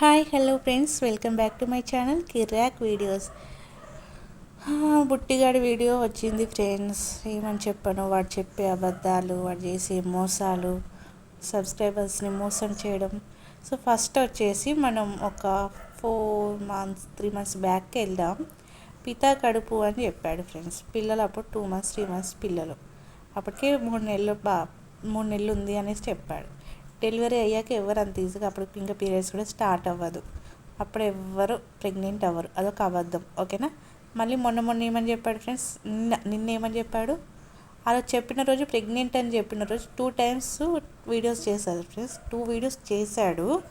Hi hello friends welcome back to my channel Kirak videos బుట్టిగాడి video వచ్చింది friends ఏమని చెప్పాను? వాడు చెప్పే అబద్ధాలు వాడు చేసే మోసాలు సబ్స్క్రైబర్స్ని మోసం చేయడం. సో ఫస్ట్ వచ్చేసి మనం ఒక ఫోర్ మంత్స్ త్రీ మంత్స్ బ్యాక్కి వెళ్దాం. పితా కడుపు అని చెప్పాడు ఫ్రెండ్స్ పిల్లలు అప్పుడు టూ మంత్స్ త్రీ మంత్స్ పిల్లలు. అప్పటికే మూడు నెలలు బా మూడు నెలలు ఉంది అనేసి చెప్పాడు. డెలివరీ అయ్యాక ఎవరు అంత ఈజీగా అప్పుడు ఇంకా పీరియడ్స్ కూడా స్టార్ట్ అవ్వదు. అప్పుడు ఎవ్వరు ప్రెగ్నెంట్ అవ్వరు. అదొక అబద్ధం. ఓకేనా? మళ్ళీ మొన్న మొన్న ఏమని చెప్పాడు ఫ్రెండ్స్? నిన్న నిన్న ఏమని చెప్పాడు? అలా చెప్పిన రోజు ప్రెగ్నెంట్ అని చెప్పిన రోజు టూ టైమ్స్ వీడియోస్ చేశాడు ఫ్రెండ్స్. టూ వీడియోస్ చేశాడు.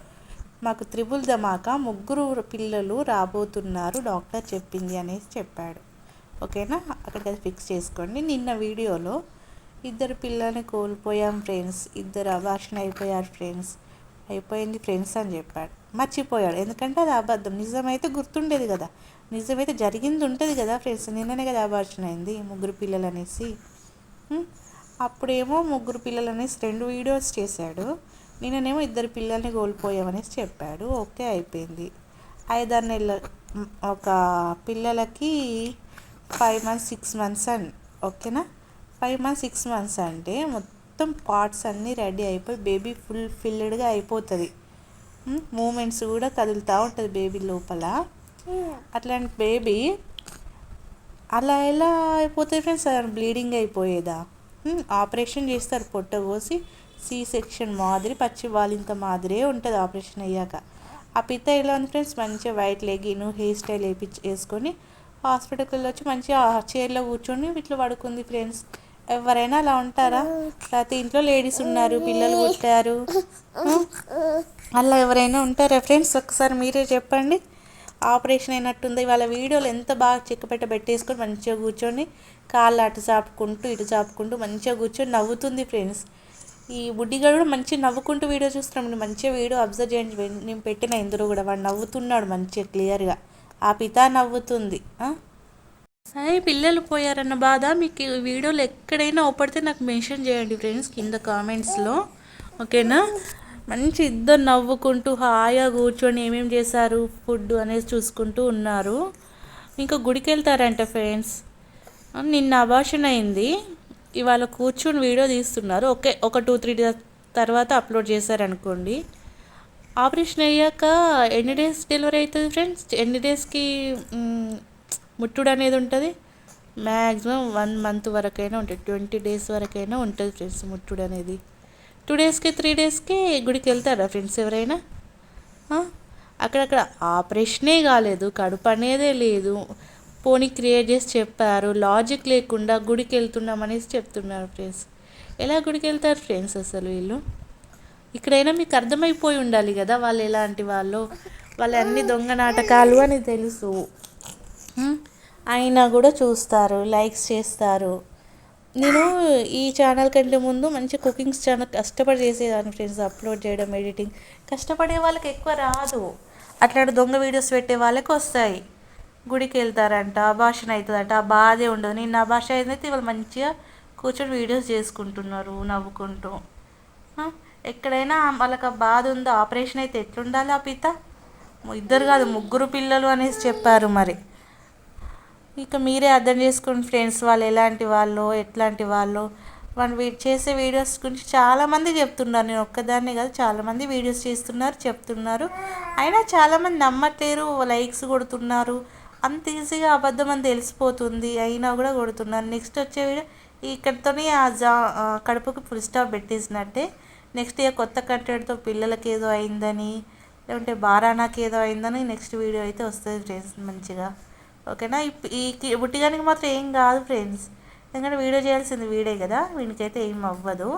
మాకు త్రిబుల్ ధమాకా ముగ్గురు పిల్లలు రాబోతున్నారు డాక్టర్ చెప్పింది అనేసి చెప్పాడు. ఓకేనా? అక్కడికి అది ఫిక్స్ చేసుకోండి. నిన్న వీడియోలో ఇద్దరు పిల్లల్ని కోల్పోయాం ఫ్రెండ్స్. ఇద్దరు అభాషణ అయిపోయారు ఫ్రెండ్స్. అయిపోయింది ఫ్రెండ్స్ అని చెప్పాడు. మర్చిపోయాడు. ఎందుకంటే అది అబద్ధం. నిజమైతే గుర్తుండేది కదా. నిజమైతే జరిగింది ఉంటుంది కదా ఫ్రెండ్స్. నిన్ననే కదా అభాషణ అయింది ముగ్గురు పిల్లలు అనేసి. అప్పుడేమో ముగ్గురు పిల్లలు అనేసి రెండు వీడియోస్ చేశాడు. నిన్ననేమో ఇద్దరు పిల్లల్ని కోల్పోయామనేసి చెప్పాడు. ఓకే అయిపోయింది. ఐదారు నెలల ఒక పిల్లలకి ఫైవ్ మంత్స్ సిక్స్ మంత్స్ అని. ఓకేనా? ఫైవ్ మంత్స్ సిక్స్ మంత్స్ అంటే మొత్తం పార్ట్స్ అన్నీ రెడీ అయిపోయి బేబీ ఫుల్ ఫిల్డ్గా అయిపోతుంది. మూమెంట్స్ కూడా కదులుతూ ఉంటుంది బేబీ లోపల. అట్లాంటి బేబీ అలా ఎలా అయిపోతుంది ఫ్రెండ్స్? బ్లీడింగ్ అయిపోయేదా? ఆపరేషన్ చేస్తారు పొట్ట కోసి సి సెక్షన్ మాదిరి పచ్చి వాలింత మాదిరే ఉంటుంది ఆపరేషన్ అయ్యాక. ఆ పిత్త ఎలా ఉంది ఫ్రెండ్స్? మంచిగా వైట్ లెగిన్ హెయిర్ స్టైల్ వేయించి వేసుకొని హాస్పిటల్కి వచ్చి మంచిగా చైర్లో కూర్చొని ఇట్లా పడుకుంది ఫ్రెండ్స్. ఎవరైనా అలా ఉంటారా? లేకపోతే ఇంట్లో లేడీస్ ఉన్నారు పిల్లలు పుట్టారు. అలా ఎవరైనా ఉంటారా? ఫ్రెండ్స్ ఒకసారి మీరే చెప్పండి. ఆపరేషన్ అయినట్టుంది. వాళ్ళ వీడియోలు ఎంత బాగా చిక్కపెట్ట పెట్టేసుకొని మంచిగా కూర్చొని కాళ్ళు అటు చాపుకుంటూ ఇటు చాపుకుంటూ మంచిగా కూర్చొని నవ్వుతుంది ఫ్రెండ్స్. ఈ బుడ్డిగా కూడా మంచిగా నవ్వుకుంటూ వీడియో చూస్తున్నాం మంచిగా వీడియో అబ్జర్వ్ చేయండి నేను పెట్టిన ఇందులో కూడా వాడు నవ్వుతున్నాడు మంచిగా క్లియర్గా. ఆ పిత నవ్వుతుంది. సరే పిల్లలు పోయారన్న బాధ మీకు వీడియోలు ఎక్కడైనా ఒప్పడితే నాకు మెన్షన్ చేయండి ఫ్రెండ్స్ కింద కామెంట్స్లో. ఓకేనా? మంచి ఇద్దరు నవ్వుకుంటూ హాయిగా కూర్చొని ఏమేమి చేశారు ఫుడ్ అనేది చూసుకుంటూ ఉన్నారు. ఇంకా గుడికి వెళ్తారంట ఫ్రెండ్స్. నిన్న అభాషణ అయింది. ఇవాళ కూర్చొని వీడియో తీస్తున్నారు. ఓకే ఒక టూ త్రీ డేస్ తర్వాత అప్లోడ్ చేశారనుకోండి ఆపరేషన్ అయ్యాక ఎన్ని డేస్ డెలివరీ అవుతుంది ఫ్రెండ్స్? ఎన్ని డేస్కి ముట్టుడు అనేది ఉంటుంది. మ్యాక్సిమం వన్ మంత్ వరకైనా ఉంటుంది. ట్వంటీ డేస్ వరకైనా ఉంటుంది ఫ్రెండ్స్ ముట్టుడు అనేది టూ డేస్కి త్రీ డేస్కి గుడికి వెళ్తారా ఫ్రెండ్స్ ఎవరైనా? అక్కడక్కడ ఆపరేషనే కాలేదు. కడుపు అనేదే లేదు. పోనీ క్రియేట్ చేసి చెప్పారు. లాజిక్ లేకుండా గుడికి వెళ్తున్నాం అనేసి చెప్తున్నారు ఫ్రెండ్స్. ఎలా గుడికి వెళ్తారు ఫ్రెండ్స్ అసలు వీళ్ళు? ఇక్కడైనా మీకు అర్థమైపోయి ఉండాలి కదా వాళ్ళు ఎలాంటి వాళ్ళు? వాళ్ళ అన్ని దొంగ నాటకాలు అని తెలుసు. అయినా కూడా చూస్తారు లైక్స్ చేస్తారు. నేను ఈ ఛానల్ కంటే ముందు మంచి కుకింగ్స్ ఛానల్ కష్టపడి చేసేదాన్ని ఫ్రెండ్స్ అప్లోడ్ చేయడం ఎడిటింగ్ కష్టపడే వాళ్ళకి ఎక్కువ రాదు. అట్లాంటి దొంగ వీడియోస్ పెట్టే వాళ్ళకి వస్తాయి. గుడికి వెళ్తారంట భాషణ అవుతుందంట ఆ బాధే ఉండదు. నేను నా భాష అయితే వాళ్ళు మంచిగా కూర్చొని వీడియోస్ చేసుకుంటున్నారు నవ్వుకుంటూ. ఎక్కడైనా వాళ్ళకి ఆ బాధ ఉందో ఆపరేషన్ అయితే ఎట్లుండాలి ఆ పిత? ఇద్దరు కాదు ముగ్గురు పిల్లలు అనేసి చెప్పారు మరి. ఇక మీరే అర్థం చేసుకోండి ఫ్రెండ్స్ వాళ్ళు ఎలాంటి వాళ్ళు ఎట్లాంటి వాళ్ళు. వాళ్ళు చేసే వీడియోస్ గురించి చాలామంది చెప్తున్నారు. నేను ఒక్కదాన్ని కాదు చాలామంది వీడియోస్ చేస్తున్నారు చెప్తున్నారు. అయినా చాలామంది నమ్మట్లేరు లైక్స్ కొడుతున్నారు. అంత ఈజీగా అబద్ధం అని తెలిసిపోతుంది. అయినా కూడా కొడుతున్నారు. నెక్స్ట్ వచ్చే వీడియో ఇక్కడితోనే ఆ జా కడుపుకి ఫుల్ స్టాప్ పెట్టేసినట్టే. నెక్స్ట్ ఇక కొత్త కంటెంట్తో పిల్లలకి ఏదో అయిందని లేకుంటే బారానాకి ఏదో అయిందని నెక్స్ట్ వీడియో అయితే వస్తుంది ఫ్రెండ్స్ మంచిగా. ఓకేనా? ఈ బుట్టిగానికి మాత్రం ఏం కాదు ఫ్రెండ్స్. ఎందుకంటే వీడియో చేయాల్సింది వీడే కదా. వీడికైతే ఏం అవ్వదు.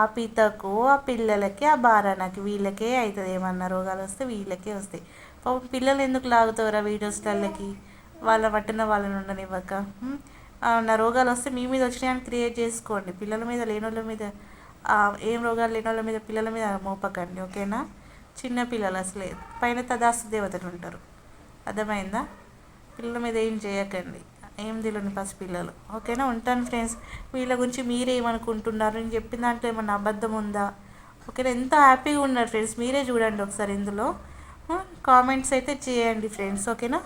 ఆ పీతకు ఆ పిల్లలకి ఆ బారానకి వీళ్ళకే అవుతుంది ఏమన్నా రోగాలు వస్తే వీళ్ళకే వస్తాయి. పాపం పిల్లలు ఎందుకు లాగుతారా వీడియోస్లకి వాళ్ళ పట్టిన వాళ్ళని ఉండనివ్వక. నా రోగాలు వస్తే మీ మీద వచ్చినాయని క్రియేట్ చేసుకోండి. పిల్లల మీద లేని వాళ్ళ మీద ఏం రోగాలు లేని వాళ్ళ మీద పిల్లల మీద మోపకండి. ఓకేనా? చిన్న పిల్లలు అసలే. పైన తదాస్తు దేవతలు ఉంటారు. అర్థమైందా? పిల్లల మీద ఏం చేయకండి. ఏం తెలియని పసిపిల్లలు. ఓకేనా? ఉంటాను ఫ్రెండ్స్. వీళ్ళ గురించి మీరేమనుకుంటున్నారు నేను చెప్పిన దాంట్లో ఏమన్నా అబద్ధం ఉందా? ఓకేనా? ఎంత హ్యాపీగా ఉన్నారు ఫ్రెండ్స్. మీరే చూడండి ఒకసారి ఇందులో. కామెంట్స్ అయితే చేయండి ఫ్రెండ్స్. ఓకేనా?